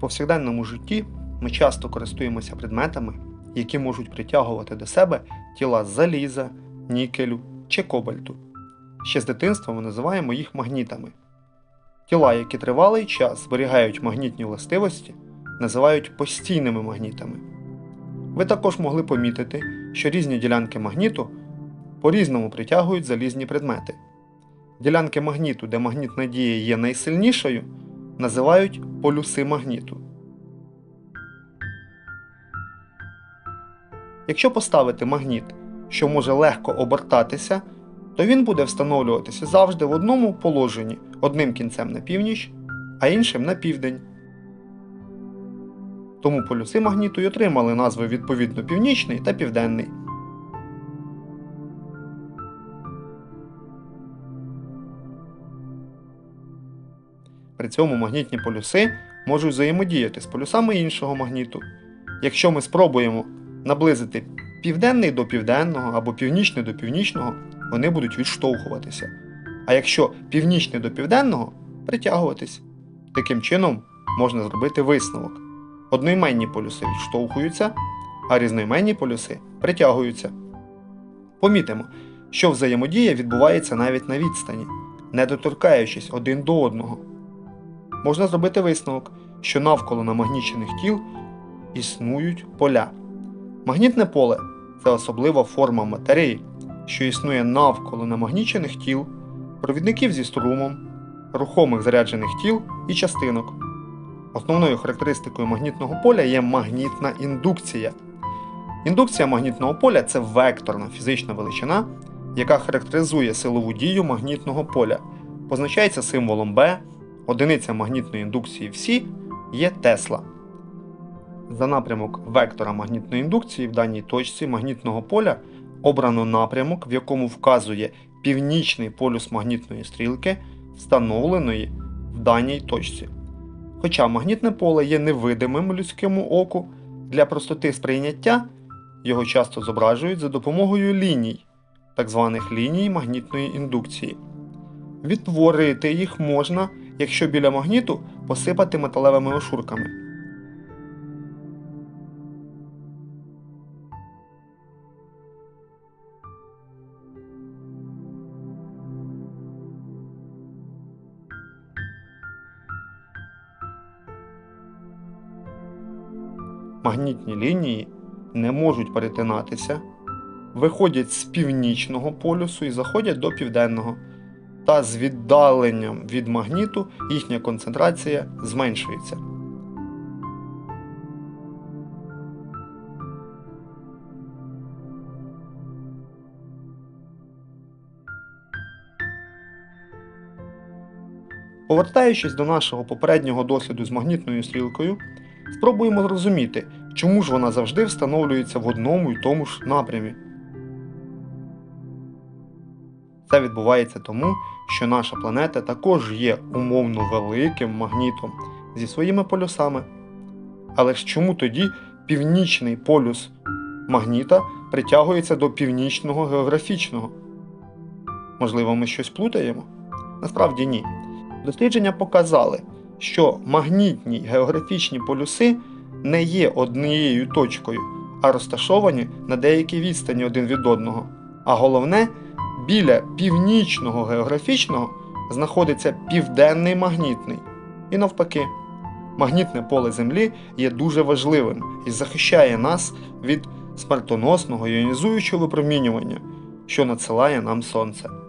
В повсякденному житті ми часто користуємося предметами, які можуть притягувати до себе тіла заліза, нікелю чи кобальту. Ще з дитинства ми називаємо їх магнітами. Тіла, які тривалий час зберігають магнітні властивості, називають постійними магнітами. Ви також могли помітити, що різні ділянки магніту по-різному притягують залізні предмети. Ділянки магніту, де магнітна дія є найсильнішою, називають полюси магніту. Якщо поставити магніт, що може легко обертатися, то він буде встановлюватися завжди в одному положенні одним кінцем на північ, а іншим на південь. Тому полюси магніту й отримали назви відповідно північний та південний. При цьому магнітні полюси можуть взаємодіяти з полюсами іншого магніту. Якщо ми спробуємо наблизити південний до південного або північний до північного, вони будуть відштовхуватися. А якщо північний до південного притягуватись. Таким чином можна зробити висновок. Одноіменні полюси відштовхуються, а різноіменні полюси притягуються. Помітимо, що взаємодія відбувається навіть на відстані, не доторкаючись один до одного. Можна зробити висновок, що навколо намагнічених тіл існують поля. Магнітне поле це особлива форма матерії, що існує навколо намагнічених тіл, провідників зі струмом, рухомих заряджених тіл і частинок. Основною характеристикою магнітного поля є магнітна індукція. Індукція магнітного поля це векторна фізична величина, яка характеризує силову дію магнітного поля, позначається символом B, одиниця магнітної індукції всі є Тесла. За напрямок вектора магнітної індукції в даній точці магнітного поля обрано напрямок, в якому вказує північний полюс магнітної стрілки, встановленої в даній точці. Хоча магнітне поле є невидимим людському оку, для простоти сприйняття його часто зображують за допомогою ліній, так званих ліній магнітної індукції. Відтворити їх можна, якщо біля магніту посипати металевими ошурками. Магнітні лінії не можуть перетинатися, виходять з північного полюсу і заходять до південного, та з віддаленням від магніту їхня концентрація зменшується. Повертаючись до нашого попереднього досвіду з магнітною стрілкою, спробуємо зрозуміти, чому ж вона завжди встановлюється в одному і тому ж напрямі. Це відбувається тому, що наша планета також є умовно великим магнітом зі своїми полюсами. Але ж чому тоді північний полюс магніта притягується до північного географічного? Можливо, ми щось плутаємо? Насправді ні. Дослідження показали, що магнітні географічні полюси не є однією точкою, а розташовані на деякій відстані один від одного. А головне, біля північного географічного знаходиться південний магнітний. І навпаки, магнітне поле Землі є дуже важливим і захищає нас від смертоносного іонізуючого випромінювання, що надсилає нам Сонце.